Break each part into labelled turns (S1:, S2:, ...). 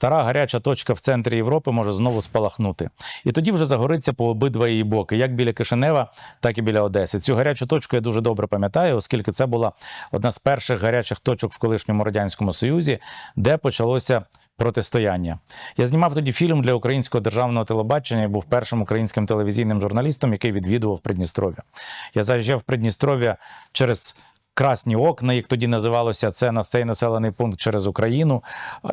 S1: стара гаряча точка в центрі Європи може знову спалахнути. І тоді вже загориться по обидва її боки, як біля Кишинева, так і біля Одеси. Цю гарячу точку я дуже добре пам'ятаю, оскільки це була одна з перших гарячих точок в колишньому радянському союзі, де почалося. Протистояння. Я знімав тоді фільм для українського державного телебачення і був першим українським телевізійним журналістом, який відвідував Придністров'я. Я заїжджав в Придністров'я через красні окна, як тоді називалося, це на цей населений пункт через Україну.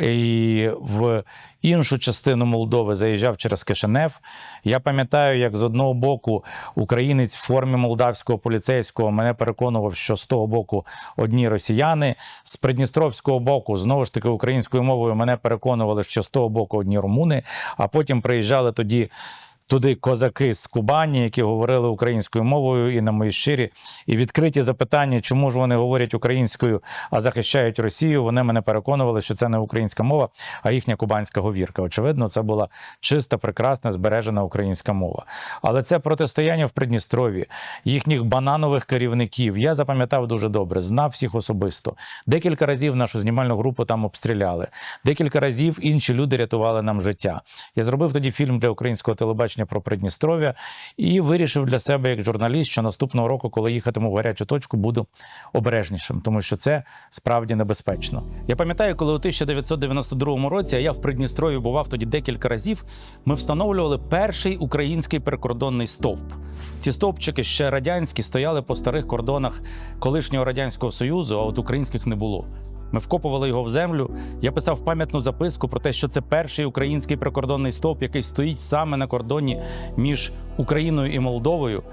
S1: І в іншу частину Молдови заїжджав через Кишинев. Я пам'ятаю, як з одного боку українець в формі молдавського поліцейського мене переконував, що з того боку одні росіяни, з придністровського боку, знову ж таки, українською мовою мене переконували, що з того боку одні румуни, а потім приїжджали тоді. Туди козаки з Кубані, які говорили українською мовою, і на мої щирі і відкриті запитання, чому ж вони говорять українською, а захищають Росію. Вони мене переконували, що це не українська мова, а їхня кубанська говірка. Очевидно, це була чиста, прекрасна, збережена українська мова. Але це протистояння в Придністрові, їхніх бананових керівників. Я запам'ятав дуже добре, знав всіх особисто. Декілька разів нашу знімальну групу там обстріляли. Декілька разів інші люди рятували нам життя. Я зробив тоді фільм для українського телебачення про Придністров'я і вирішив для себе як журналіст, що наступного року, коли їхатиму в гарячу точку, буду обережнішим, тому що це справді небезпечно. Я пам'ятаю, коли у 1992 році а я в Придністров'ї бував тоді декілька разів. Ми встановлювали перший український прикордонний стовп. Ці стовпчики ще радянські стояли по старих кордонах колишнього радянського союзу, а от українських не було. Ми вкопували його в землю. Я писав пам'ятну записку про те, що це перший український прикордонний стовп, який стоїть саме на кордоні між Україною і Молдовою.